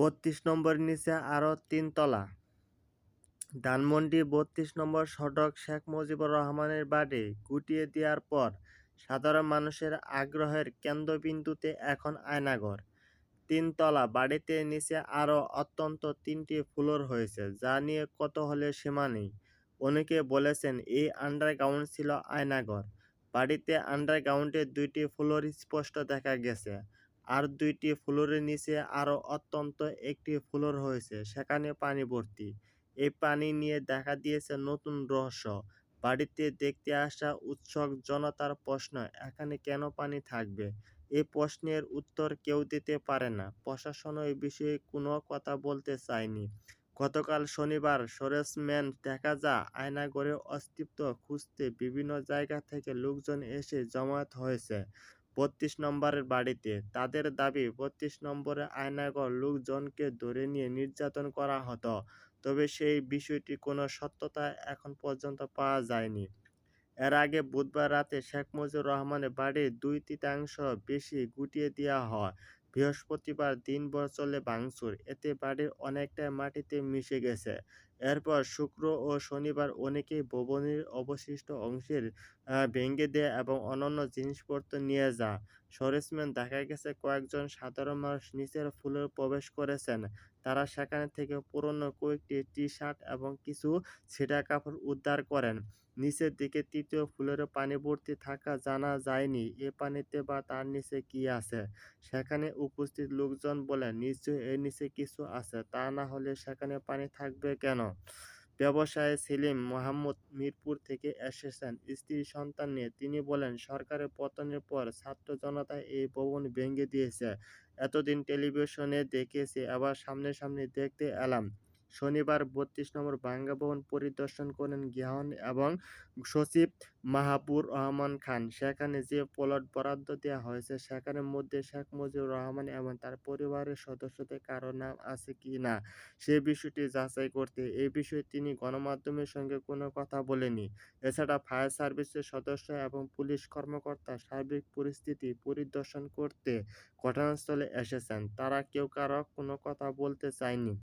বত্রিশ নম্বর নিচে আরও তিন তলা। ধানমন্ডি বত্রিশ নম্বর সড়ক শেখ মুজিবুর রহমানের বাড়ি গুটিয়ে দেওয়ার পর সাধারণ মানুষের আগ্রহের কেন্দ্রবিন্দুতে এখন আয়নাঘর তিনতলা বাড়িতে নিচে আরও অত্যন্ত তিনটি ফ্লোর হয়েছে, যা নিয়ে কত হলে সীমা নেই। অনেকে বলেছেন এই আন্ডারগ্রাউন্ড ছিল আয়নাঘর বাড়িতে আন্ডারগ্রাউন্ডে দুইটি ফ্লোর স্পষ্ট দেখা গেছে। আর দুইটি ফ্লোরের নিচে আরও অত্যন্ত একটি ফ্লোর হয়েছে, সেখানে পানি ভর্তি। এই পানি নিয়ে দেখা দিয়েছে নতুন রহস্য। বাড়িতে দেখতে আসা উৎসুক জনতার প্রশ্ন, এখানে কেন পানি থাকবে? এই প্রশ্নের উত্তর কেউ দিতে পারে না। প্রশাসনও এ বিষয়ে কোনো কথা বলতে চায়নি। গতকাল শনিবার সরেজম্যান দেখা যা আয়নাগড়ে অস্তিত্ব খুঁজতে বিভিন্ন জায়গা থেকে লোকজন এসে জমায়েত হয়েছে। বত্রিশ নম্বরের বাড়িতে। তাদের দাবি, বত্রিশ নম্বরে আয়নাগর লোকজনকে ধরে নিয়ে নির্যাতন করা হতো, তবে সেই বিষয়টি কোনো সত্যতা এখন পর্যন্ত পাওয়া যায়নি। এর আগে বুধবার রাতে শেখ মুজিবুর রহমানের বাড়ির দুই তৃতীয়াংশ বেশি গুটিয়ে দেওয়া হয়। বৃহস্পতিবার দিনভর চলে ভাঙচুর, এতে বাড়ির অনেকটাই মাটিতে মিশে গেছে। এরপর শুক্র ও শনিবার অনেকেই ভবনের অবশিষ্ট অংশের ভেঙে দেয় এবং অন্যান্য জিনিসপত্র নিয়ে যা সরেজম্যান দেখা গেছে কয়েকজন সাধারণ মানুষ নিচের ফুলে প্রবেশ করেছেন। তারা সেখান থেকে পুরনো কয়েকটি টি শার্ট এবং কিছু ছেঁড়া কাপড় উদ্ধার করেন। নিচের দিকে তৃতীয় ফুলের পানি ভর্তি থাকা জানা যায়নি এ পানিতে বা তার নিচে কি আছে। সেখানে উপস্থিত লোকজন বলেন, নিশ্চয়ই এর নিচে কিছু আছে। তা না হলে সেখানে পানি থাকবে কেন? ব্যবসায়ী সেলিম মোহাম্মদ মিরপুর থেকে এসেছেন। স্ত্রী সন্তান নিয়ে তিনি বলেন, সরকারের পতনের পর ছাত্র জনতা এই ভবন ভেঙে দিয়েছে। এতদিন টেলিভিশনে দেখেছি, আবার সামনে সামনে দেখতে এলাম। শনিবার বত্রিশ নম্বর বাঙ্গা ভবন পরিদর্শন করেন গৃহায়ন এবং সচিব মাহাবুর রহমান খান। সেখানে যে প্লট বরাদ্দ দেওয়া হয়েছে, সেখানের মধ্যে শেখ মুজিবুর রহমান এবং তার পরিবারের সদস্যদের কারও নাম আছে কি না, সে বিষয়টি যাচাই করতে। এ বিষয়ে তিনি গণমাধ্যমের সঙ্গে কোনো কথা বলেনি এছাড়া ফায়ার সার্ভিসের সদস্য এবং পুলিশ কর্মকর্তা সার্বিক পরিস্থিতি পরিদর্শন করতে ঘটনাস্থলে এসেছেন। তারা কেউ কারও কোনো কথা বলতে চায়নি।